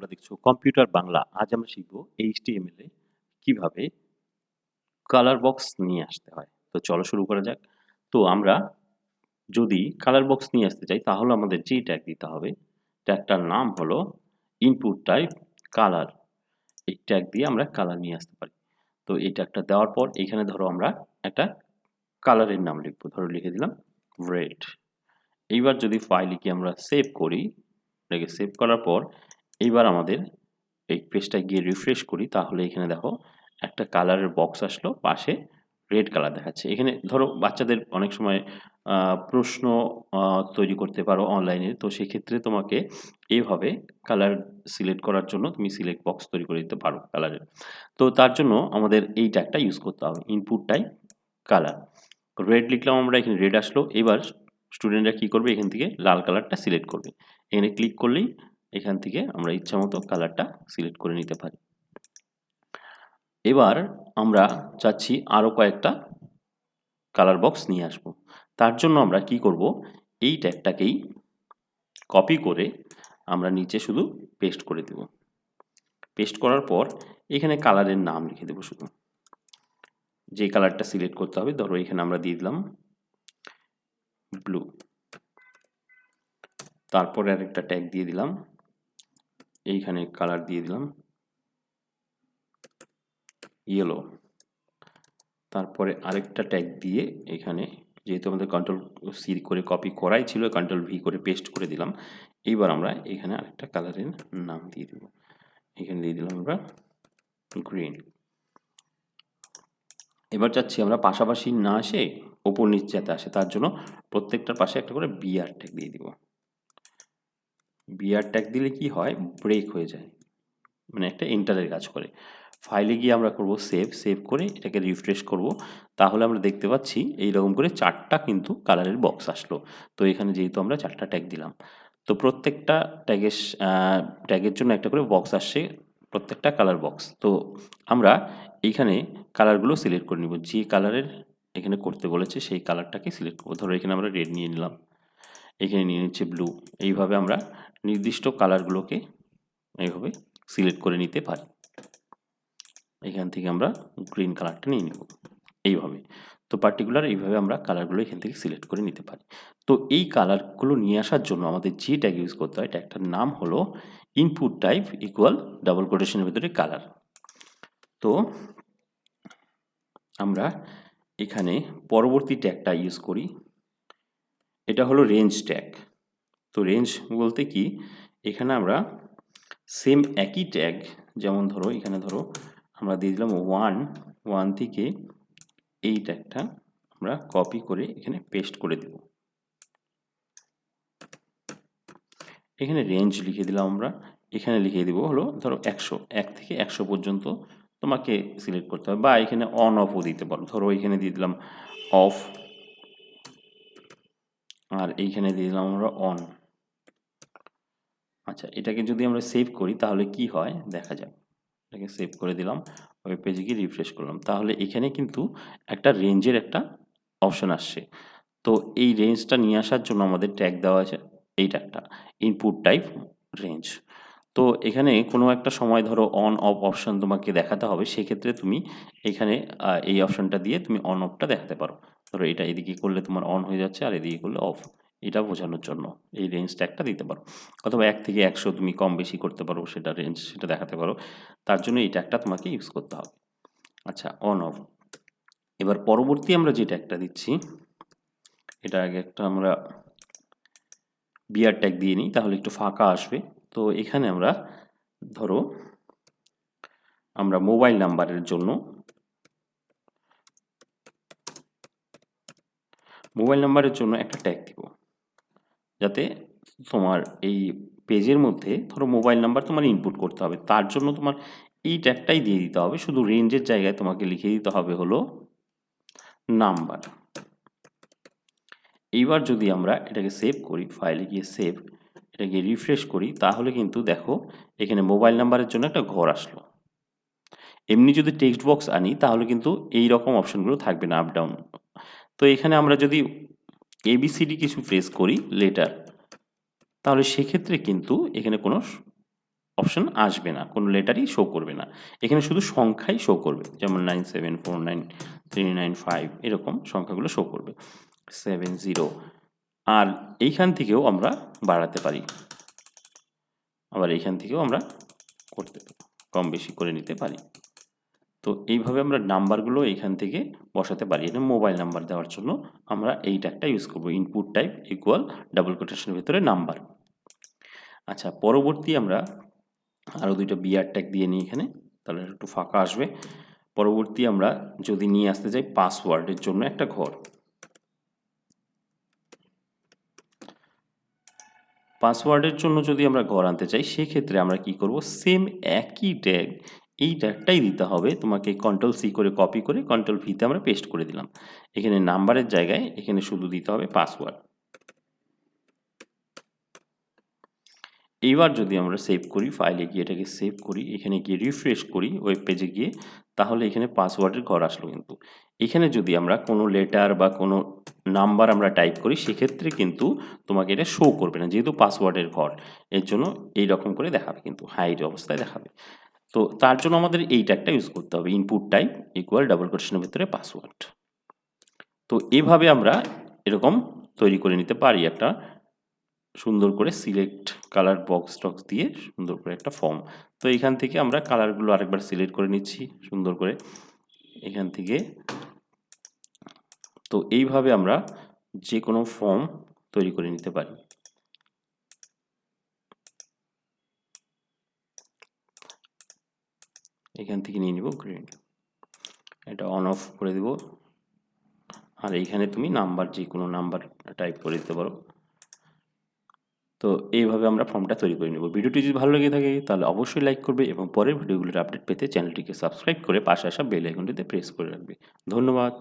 তোমরা দেখছ কম্পিউটার বাংলা। আজ আমরা শিখব এইচটিএমএল এ কীভাবে কালার বক্স নিয়ে আসতে হয়। তো চলো শুরু করা যাক। তো আমরা যদি কালার বক্স নিয়ে আসতে চাই, তাহলে আমাদের যে ট্যাগ দিতে হবে ট্যাগটার নাম হলো ইনপুট টাইপ কালার এই ট্যাগ দিয়ে আমরা কালার নিয়ে আসতে পারি। তো এই ট্যাগটা দেওয়ার পর এখানে ধরো আমরা একটা কালারের নাম লিখব। ধরো লিখে দিলাম রেড এইবার যদি ফাইলকে আমরা সেভ করি, এটাকে সেভ করার পর এইবার আমাদের এই পেজটা গিয়ে রিফ্রেশ করি, তাহলে এখানে দেখো একটা কালারের বক্স আসলো, পাশে রেড কালার দেখাচ্ছে। এখানে ধরো বাচ্চাদের অনেক সময় প্রশ্ন তৈরি করতে পারো অনলাইনে তো সেক্ষেত্রে তোমাকে এইভাবে কালার সিলেক্ট করার জন্য তুমি সিলেক্ট বক্স তৈরি করে দিতে পারো কালারের তো তার জন্য আমাদের এই ট্যাগটা ইউজ করতে হবে ইনপুটটাই কালার রেড লিখলাম আমরা, এখানে রেড আসলো, এবার স্টুডেন্টরা কী করবে? এখান থেকে লাল কালারটা সিলেক্ট করবে। এখানে ক্লিক করলেই এখান থেকে আমরা ইচ্ছা মতো কালারটা সিলেক্ট করে নিতে পারি। এবার আমরা চাচ্ছি আরও কয়েকটা কালার বক্স নিয়ে আসব। তার জন্য আমরা কি করব? এই ট্যাগটাকেই কপি করে আমরা নিচে শুধু পেস্ট করে দেব। পেস্ট করার পর এখানে কালারের নাম লিখে দেবো শুধু। যে কালারটা সিলেক্ট করতে হবে, ধরো এখানে আমরা দিয়ে দিলাম ব্লু তারপরে আরেকটা ট্যাগ দিয়ে দিলাম এইখানে কালার দিয়ে দিলাম। ইয়েলো তারপরে আরেকটা ট্যাগ দিয়ে এখানে যেহেতু আমাদের কন্ট্রোল সি করে কপি করাই ছিল কন্ট্রোল ভি করে পেস্ট করে দিলাম। এইবার আমরা এখানে আরেকটা কালারের নাম দিয়ে দেব। এখানে দিয়ে দিলাম আমরা গ্রিন এবার চাচ্ছি আমরা পাশাপাশি না আসে, ওপর নিচ যাতে আসে, তার জন্য প্রত্যেকটার পাশে একটা করে বিআর ট্যাগ দিয়ে দিব। বিআর ট্যাগ দিলে কি হয়? ব্রেক হয়ে যায়। মানে একটা এন্টারের কাজ করে। ফাইলে গিয়ে আমরা করব সেভ সেভ করে এটাকে রিফ্রেশ করব। তাহলে আমরা দেখতে পাচ্ছি এই রকম করে চারটা কিন্তু কালারের বক্স আসলো। তো এখানে যেহেতু আমরা চারটা ট্যাগ দিলাম। তো প্রত্যেকটা ট্যাগের ট্যাগের জন্য একটা করে বক্স আসছে প্রত্যেকটা কালার বক্স তো আমরা এইখানে কালারগুলো সিলেক্ট করে নিব। যে কালারের এখানে করতে বলেছে সেই কালারটাকে সিলেক্ট করব। ধরো এখানে আমরা রেড নিয়ে নিলাম। এখানে নিয়ে নিচ্ছে ব্লু এইভাবে আমরা নির্দিষ্ট কালারগুলোকে এইভাবে সিলেক্ট করে নিতে পারি। এখান থেকে আমরা গ্রিন কালারটা নিয়ে নিব। এইভাবে। তো পার্টিকুলার এইভাবে আমরা কালারগুলো এখান থেকে সিলেক্ট করে নিতে পারি। তো এই কালারগুলো নিয়ে আসার জন্য আমাদের যে ট্যাগ ইউজ করতে হয় ট্যাগটার নাম হলো ইনপুট টাইপ ইকুয়াল ডাবল কোটেশনের ভিতরে কালার তো আমরা এখানে পরবর্তী ট্যাগটা ইউজ করি। এটা হলো রেঞ্জ ট্যাগ তো রেঞ্জ বলতে কি? এখানে আমরা সেম একই ট্যাগ যেমন ধরো, এখানে ধরো আমরা দিয়ে দিলাম ওয়ান ওয়ান থেকে এই ট্যাগটা আমরা কপি করে এখানে পেস্ট করে দেব। এখানে রেঞ্জ লিখে দিলাম আমরা। এখানে লিখে দিব হলো, ধরো একশো, এক থেকে একশো পর্যন্ত তোমাকে সিলেক্ট করতে হবে। বা এখানে অন অফও দিতে পারো। ধরো এখানে দিয়ে দিলাম অফ আর এইখানে দিয়ে দিলাম আমরা অন আচ্ছা এটাকে যদি আমরা সেভ করি, তাহলে কি হয়? দেখা যাক। এটাকে সেভ করে দিলাম। ওয়েব পেজে গিয়ে রিফ্রেশ করলাম। তাহলে এখানে কিন্তু একটা রেঞ্জের একটা অপশন আসছে। তো এই রেঞ্জটা নিয়ে আসার জন্য আমাদের ট্যাগ দেওয়া আছে। এই ট্যাগটা ইনপুট টাইপ রেঞ্জ তো এখানে কোনো একটা সময় ধরো অন অফ অপশন তোমাকে দেখাতে হবে। সেক্ষেত্রে তুমি এখানে এই অপশনটা দিয়ে তুমি অন অফটা দেখাতে পারো। ধরো এটা এদিকে করলে তোমার অন হয়ে যাচ্ছে আর এদিকে করলে অফ এটা বোঝানোর জন্য এই রেঞ্জ ট্যাগটা দিতে পারো। অথবা এক থেকে একশো তুমি কম বেশি করতে পারো সেটা রেঞ্জ সেটা দেখাতে পারো। তার জন্য এই ট্যাগটা তোমাকে ইউজ করতে হবে। আচ্ছা অন অফ এবার পরবর্তী আমরা যে ট্যাগটা দিচ্ছি, এটা আগে একটা আমরা বিয়ার ট্যাগ দিয়ে নিই, তাহলে একটু ফাঁকা আসবে। তো এখানে আমরা ধরো আমরা মোবাইল নাম্বারের জন্য মোবাইল নাম্বারের জন্য একটা ট্যাগ দিব। যাতে তোমার এই পেজের মধ্যে ধরো মোবাইল নাম্বার তোমার ইনপুট করতে হবে। তার জন্য তোমার এই ট্যাগটাই দিয়ে দিতে হবে। শুধু রেঞ্জের জায়গায় তোমাকে লিখে দিতে হবে হলো নাম্বার। এইবার যদি আমরা এটাকে সেভ করি ফাইলে গিয়ে সেভ এটাকে রিফ্রেশ করি, তাহলে কিন্তু দেখো এখানে মোবাইল নাম্বারের জন্য একটা ঘর আসলো। এমনি যদি টেক্সট বক্স আনি, তাহলে কিন্তু এই রকম অপশনগুলো থাকবে না আপ ডাউন তো এখানে আমরা যদি এবিসিডি কিছু প্রেস করি লেটার তাহলে সেক্ষেত্রে কিন্তু এখানে কোনো অপশন আসবে না, কোনো লেটারই শো করবে না। এখানে শুধু সংখ্যাই শো করবে, যেমন nine seven four nine three nine five এরকম সংখ্যাগুলো শো করবে। সেভেন জিরো আর এইখান থেকেও আমরা বাড়াতে পারি। আবার এইখান থেকেও আমরা করতে, কম বেশি করে নিতে পারি। তো এইভাবে আমরা নাম্বারগুলো এইখান থেকে বসাতে পারি। এটা মোবাইল নাম্বার দেওয়ার জন্য আমরা এই ট্যাগটা ইউজ করব। ইনপুট টাইপ ইকুয়াল ডাবল কোটেশনের ভিতরে নাম্বার। আচ্ছা পরবর্তী আমরা আরও দুইটা বিআর ট্যাগ দিয়ে নিই এখানে, তাহলে একটু ফাঁকা আসবে। পরবর্তী আমরা যদি নিয়ে আসতে চাই পাসওয়ার্ডের জন্য একটা ঘর। পাসওয়ার্ডের জন্য যদি আমরা ঘর আনতে চাই, সেক্ষেত্রে আমরা কি করব? সেম একই ট্যাগ এই ট্যাগটাই দিতে হবে। তোমাকে কন্ট্রোল সি করে কপি করে কন্ট্রোল ভিতে আমরা পেস্ট করে দিলাম। এখানে নাম্বারের জায়গায় এখানে শুধু দিতে হবে পাসওয়ার্ড এইবার যদি আমরা সেভ করি ফাইলে গিয়ে এটাকে সেভ করি, এখানে গিয়ে রিফ্রেশ করি ওয়েব পেজে গিয়ে, তাহলে এখানে পাসওয়ার্ডের ঘর আসলো কিন্তু। এখানে যদি আমরা কোনো লেটার বা কোনো নাম্বার আমরা টাইপ করি, সেক্ষেত্রে কিন্তু তোমাকে এটা শো করবে না, যেহেতু পাসওয়ার্ডের ঘর। এর জন্য এই রকম করে দেখাবে কিন্তু হাইড অবস্থায় দেখাবে। তো তার জন্য আমাদের এই ট্যাগটা ইউজ করতে হবে ইনপুট টাইপ ইকুয়াল ডাবল কোয়েশনের ভিতরে পাসওয়ার্ড তো এভাবে আমরা এরকম তৈরি করে নিতে পারি একটা সুন্দর করে সিলেক্ট কালার বক্স টক্স দিয়ে সুন্দর করে একটা ফর্ম তো এখান থেকে আমরা কালারগুলো আরেকবার সিলেক্ট করে নিচ্ছি সুন্দর করে। এখান থেকে তো এইভাবে আমরা যে কোনো ফর্ম তৈরি করে নিতে পারি। এখান থেকে নিয়ে নিব গ্রিন এটা অন অফ করে দেব। আর এইখানে তুমি নাম্বার যে কোনো নাম্বার টাইপ করে দিতে পারো। তো এইভাবে আমরা ফর্মটা তৈরি করে নেব। ভিডিওটি যদি ভালো লেগে থাকে, তাহলে অবশ্যই লাইক করবে এবং পরের ভিডিওগুলোর আপডেট পেতে চ্যানেলটিকে সাবস্ক্রাইব করে পাশে আসা বেল আইকনটিতে প্রেস করে রাখবে। ধন্যবাদ।